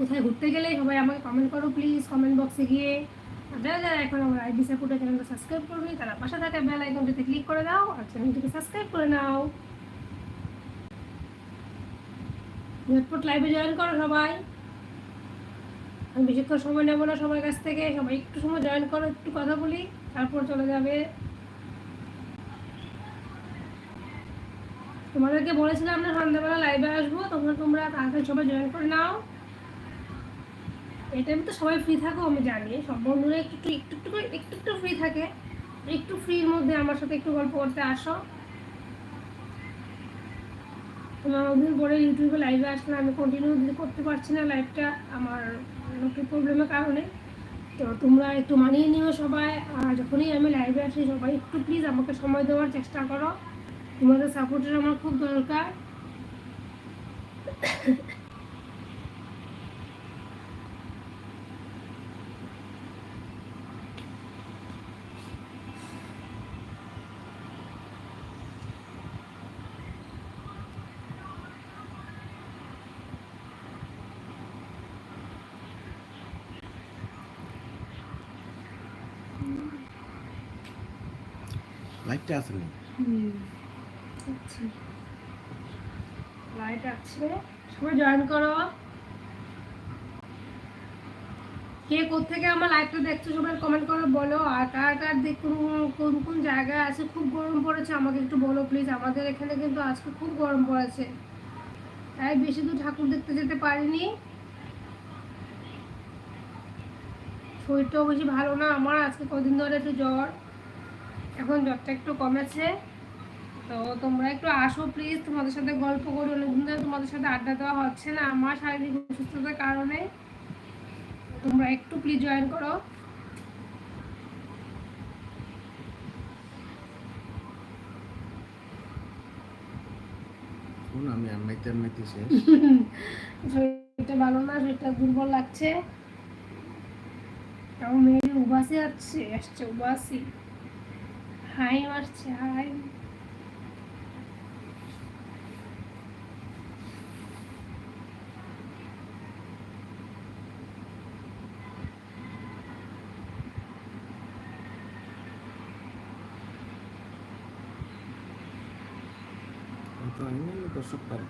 কোথায় ঘুরতে গেলে সবাই আমাকে কমেন্ট করো প্লিজ কমেন্ট বক্সে গিয়ে। যারা যারা এখন আমার আইডি সাপোর্টের চ্যানেলটা সাবস্ক্রাইব করবে, তারা পাশে থাকা বেল আইকনটিতে ক্লিক করে দাও আর চ্যানেলটিকে সাবস্ক্রাইব করে নাও। ঝটপট লাইভে জয়েন করো সবাই। আমি বেশিক্ষণ সময় নেব না সবার কাছ থেকে, সবাই একটু সময় জয়েন করো, একটু কথা বলি, তারপর চলে যাবে। তোমাদেরকে বলেছিলাম না সন্ধ্যাবেলা লাইভে আসব, তোমরা তোমরা তাড়াতাড়ি সবাই জয়েন করে নাও। এই টাইমে তো সবাই ফ্রি থাকো, আমি জানি। সব বন্ধুরা একটু একটু একটু একটু করে, একটু একটু ফ্রি থাকে। একটু ফ্রির মধ্যে আমার সাথে একটু গল্প করতে আসো। আমার অনেকদিন পরে ইউটিউবে লাইভে আসলে আমি কন্টিনিউ করতে পারছি না লাইভটা আমার একটু প্রবলেমের কারণে। তো তোমরা একটু মানিয়ে নিও সবাই, আর যখনই আমি লাইভে আসি, সবাই একটু প্লিজ আমাকে সময় দেওয়ার চেষ্টা করো। তোমাদের সাপোর্টের আমার খুব দরকার। লাইটটা আছে না লাইট আছে। সবাই জয়েন করো। কে কোথেকে আমার লাইভটা দেখছ সবাই কমেন্ট করে বলো। আর কার কার দেখুন কোন কোন জায়গায় আছে? খুব গরম পড়েছে, আমাকে একটু বলো প্লিজ আমাদের এখানে কিন্তু আজকে খুব গরম পড়েছে। তাই বেশি দূর ঠাকুর দেখতে যেতে পারিনি। শরীরটাও বেশি ভালো না। আমার আজকে কদিন ধরে একটু জ্বর। এখন জ্বরটা একটু কমেছে। তো তোমরা একটু আসো প্লিজ তোমাদের সাথে গল্প করি অনেকদিন ধরে তোমাদের সাথে আড্ডা দেওয়া হচ্ছে না। আমার শারীরিক অসুস্থতার কারণে। তোমরা একটু প্লিজ জয়েন করো। আমি আন্নাইতে আন্নাইতে শেষ। শরীরটা ভালো না শরীরটা দুর্বল লাগছে। আমার মেয়ের উবাসি আসছে আসছে উবাসি হাই মারছে হাই আমি তো আমি না দর্শক পারি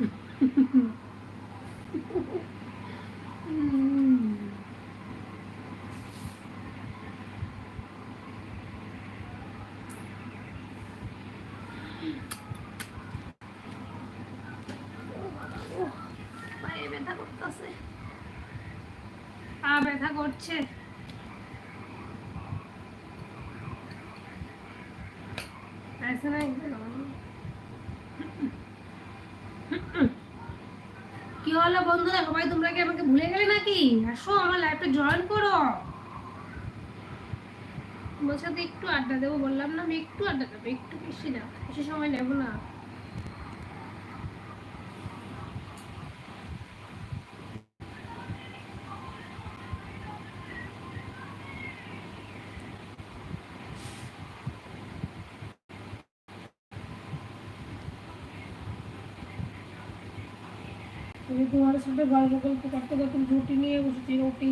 পায়ে কি হলো বন্ধুরা? সবাই তোমরা কি আমাকে ভুলে গেলে নাকি? আসো, আমার লাইফটা জয়েন করো। তোমার সাথে একটু আড্ডা দেবো, বললাম না আমি একটু আড্ডা দেবো, একটু বেশি না, বেশি সময় নেব না। আমি তোমার সাথে গল্প গল্প করতে করতে রুটি নিয়ে বসেছি রুটি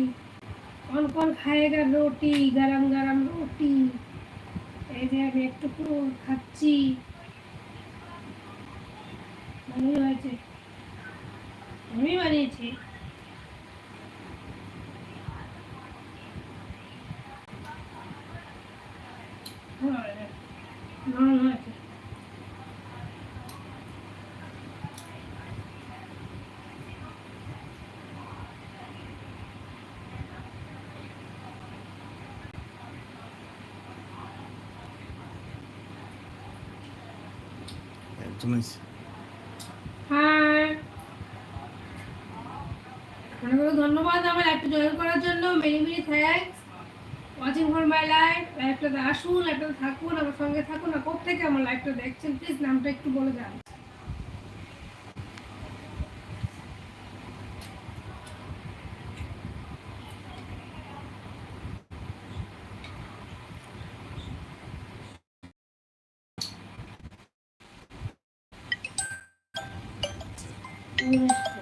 कौन कौन खाएगा रोटी गरम गरम रोटी এই যে আমি একটু খাচ্ছি ভালোই হয়েছে আমি বানিয়েছি নরম হয়েছে হাই অনেক ধন্যবাদ আমার লাইভটা জয়েন করার জন্য। Many many thanks watching for my life লাইভটাতে আসুন লাইফটাতে থাকুন, আমার সঙ্গে থাকুন। আর কোথেকে আমার লাইফটা দেখছেন? প্লিজ নামটা একটু বলে যান। 嗯。